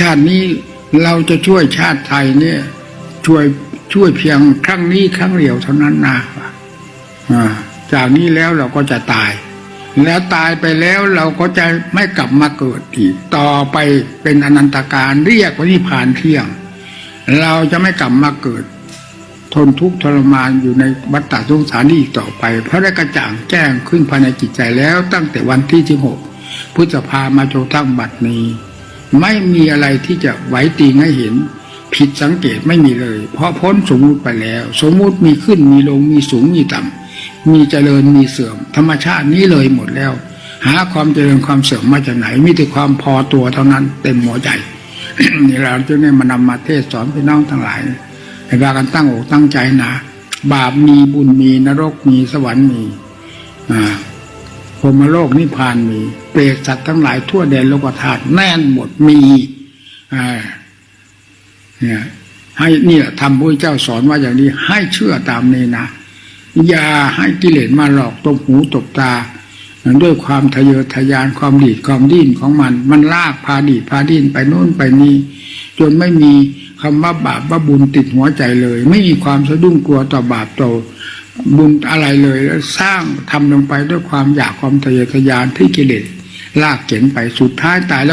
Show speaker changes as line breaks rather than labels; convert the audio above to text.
ชาตินี้เราจะช่วยชาติไทยเนี่ย ช่วยช่วยเพียงครั้งนี้ครั้งเดียวเท่านั้นนะจากนี้แล้วเราก็จะตาย แล้วตายไปแล้วเราก็จะไม่กลับมาเกิดอีก ต่อไปเป็นอนันตการเรียกว่านิพานเที่ยง เราจะไม่กลับมาเกิด ทนทุกข์ทรมานอยู่ในวัฏฏะสงสารนี้อีกต่อไป เพราะได้กระจ่างแจ้งขึ้นภายในจิตใจแล้วตั้งแต่วันที่ที่หกพฤษภามาโจทั้งบัดนี้ ไม่มีอะไรที่จะไหวตีงให้เห็น ผิดสังเกตไม่มีเลย เพราะพ้นสมมุติไปแล้ว สมมุติมีขึ้นมีลงมีสูงมีต่ำมีเจริญมีเสื่อม ธรรมชาตินี้เลยหมดแล้ว หาความเจริญความเสื่อมมาจากไหนมีแต่ความพอตัวเท่านั้นเต็มหัวใจนี่เราจึงได้มานำมาเทศสอนพี่น้องทั้งหลายให้พากันตั้งอกตั้งใจนะบาปมีบุญมีนรกมีสวรรค์มี อ่า รมโลกนิพพานมีเปรตสัตว์ทั้งหลายทั่วแดนโลกธาตุแน่นหมดมีเนี่ยให้นี่แหละทำพระเจ้าสอนว่าอย่างนี้ให้เชื่อตามนี้นะอย่าให้กิเลสมาหลอกตบหูตบตาด้วยความทะเยอทะยานความดีดความดิ้นของมัน มันลากพาดีดพาดิ้นไปโน่นไปนี่จนไม่มีคำว่าบาปว่าบุญติดหัวใจเลย ไม่มีความสะดุ้งกลัวต่อบาปต่อ บุญอะไรเลยแล้วสร้างทำลงไปด้วยความอยากความทะเยอทะยานที่กิเลสลากเข็นไปสุดท้ายตายแล้ว